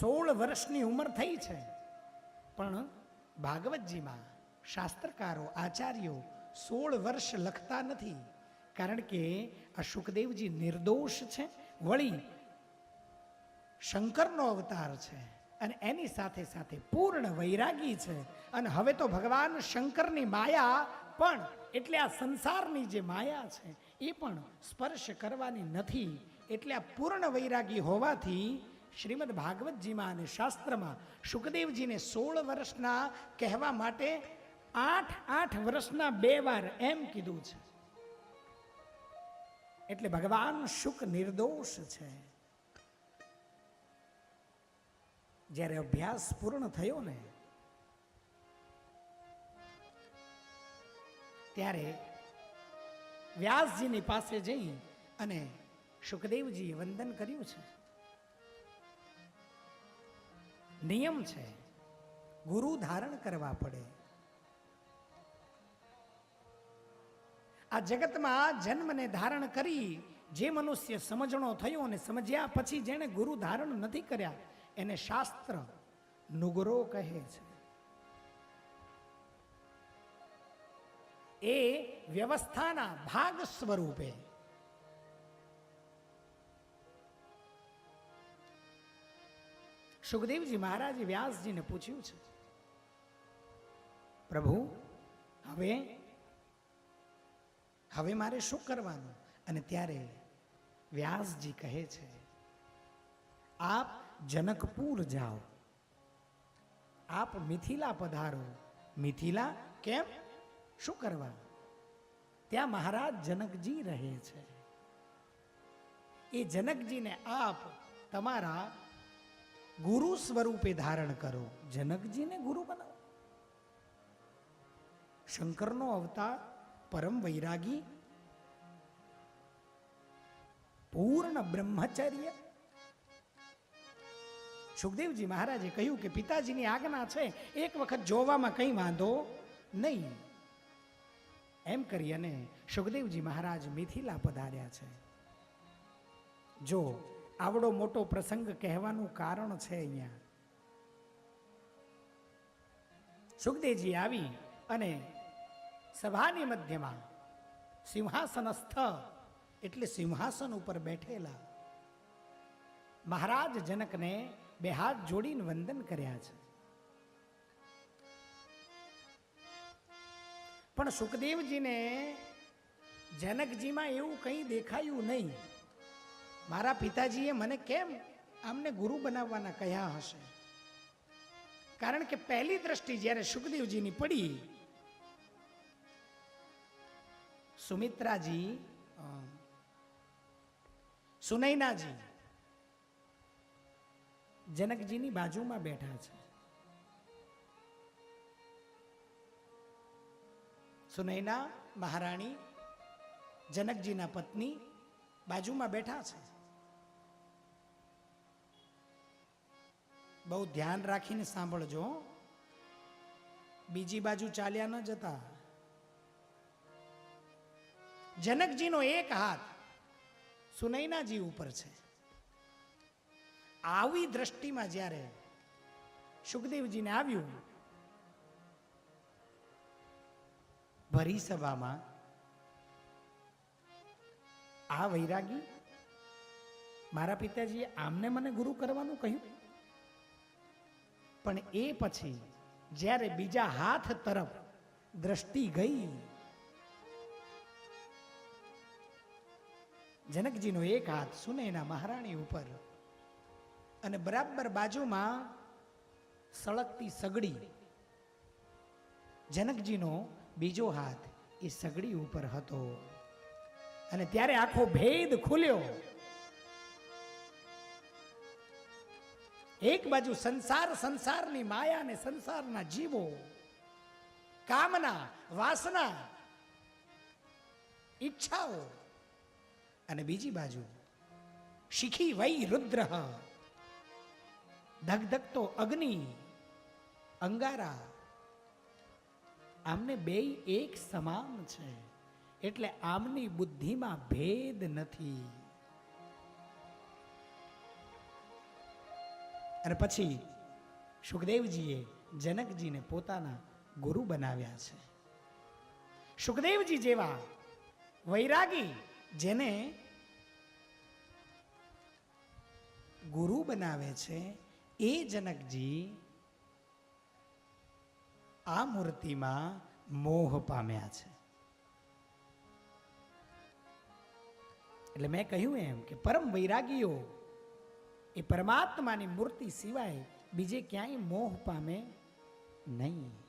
સોળ વર્ષની ઉંમર થઈ છે. પણ ભાગવતજીમાં શાસ્ત્રકારો, આચાર્યો સોળ વર્ષ લખતા નથી. કારણ કે આ સુખદેવજી નિર્દોષ છે, વળી શંકરનો અવતાર છે અને એની સાથે સાથે પૂર્ણ વૈરાગી છે. અને હવે તો ભગવાન શંકરની માયા પણ, એટલે આ સંસારની જે માયા છે, એ પણ સ્પર્શ કરવાની નથી. એટલે આ પૂર્ણ વૈરાગી હોવાથી શ્રીમદ ભાગવતજીમાં અને શાસ્ત્રમાં સુખદેવજીને સોળ વર્ષના કહેવા માટે આઠ આઠ વર્ષના બે વાર એમ કીધું છે. એટલે ભગવાન સુખ નિર્દોષ છે. જ્યારે અભ્યાસ પૂર્ણ થયો ને, ત્યારે વ્યાસજીની પાસે જઈ અને સુખદેવજીએ વંદન કર્યું છે. નિયમ છે. ગુરુ ધારણ કરવા પડે. આ જગતમાં જન્મને ધારણ કરી જે મનુષ્ય સમજણો થયો અને સમજ્યા પછી જેણે ગુરુ ધારણ નથી કર્યા, એને શાસ્ત્ર નુગરો કહે છે. એ વ્યવસ્થાના ભાગ સ્વરૂપે સુખદેવજી મહારાજે વ્યાસજીને પૂછ્યું છે, પ્રભુ, હવે હવે મારે શું કરવાનું? અને ત્યારે વ્યાસજી કહે છે, આપ જનકપુર જાઓ. આપ મિથિલા પધારો. મિથિલા કેમ? શું કરવા? ત્યાં મહારાજ જનકજી રહે છે. એ જનકજીને આપ તમારા ગુરુ સ્વરૂપે ધારણ કરો. જનકજીને ગુરુ બનાવો. શંકરનો અવતાર પરમ વૈરાગી, પૂર્ણ બ્રહ્મચર્ય. સુખદેવજી મહારાજે કહ્યું કે પિતાજીની આજ્ઞા છે, એક વખત જોવામાં કંઈ વાંધો નહીં. એમ કરી અને સુખદેવજી મહારાજ મિથિલા પધાર્યા છે. જો આવડો મોટો પ્રસંગ કહેવાનું કારણ છે અહીંયા. સુખદેવજી આવી અને સભાની મધ્યમાં સિંહાસનસ્થ એટલે સિંહાસન ઉપર બેઠેલા મહારાજ જનકને બે હાથ જોડીને વંદન કર્યા છે. પણ સુખદેવજીને જનકજીમાં એવું કંઈ દેખાયું નહીં. મારા પિતાજીએ મને કેમ આમને ગુરુ બનાવવાના કહ્યા હશે? કારણ કે પહેલી દ્રષ્ટિ જ્યારે સુખદેવજીની પડી, સુમિત્રાજી સુનૈનાજી જનકજીની બાજુમાં બેઠા છે. સુનૈના મહારાણી જનકજીના પત્ની બાજુમાં બેઠા છે. બહુ ધ્યાન રાખીને સાંભળજો. બીજી બાજુ ચાલ્યા ન જતા. જનકજીનો એક હાથ સુનૈનાજી ઉપર છે. આવી દ્રષ્ટિમાં જ્યારે સુખદેવજીને આવ્યું, ભરી સભામાં આ વૈરાગી મારા પિતાજીએ આમને મને ગુરુ કરવાનું કહ્યું? પણ એ પછી જ્યારે બીજા હાથ તરફ દ્રષ્ટિ ગઈ, જનકજીનો એક હાથ સુનૈના મહારાણી ઉપર અને બરાબર બાજુમાં સળગતી સગડી, જનકજીનો બીજો હાથ એ સગડી ઉપર હતો. અને ત્યારે આખો ભેદ ખુલ્યો. એક બાજુ સંસાર સંસારની માયા ને સંસારના જીવો, કામના, વાસના, ઈચ્છાઓ, અને બીજી બાજુ શીખી વૈ રુદ્ર. ધગધગતો અગ્નિ, અંગારા, આમને બે એક સમાન છે. એટલે આમની બુદ્ધિમાં ભેદ નથી. અને પછી સુખદેવજીએ જનકજીને પોતાના ગુરુ બનાવ્યા છે. સુખદેવજી જેવા વૈરાગી જેને ગુરુ બનાવે છે, એ જનકજી આ મૂર્તિમાં મોહ પામ્યા છે. એટલે મેં કહ્યું એમ કે પરમ વૈરાગીઓ એ પરમાત્માની મૂર્તિ સિવાય બીજે ક્યાંય મોહ પામે નહીં.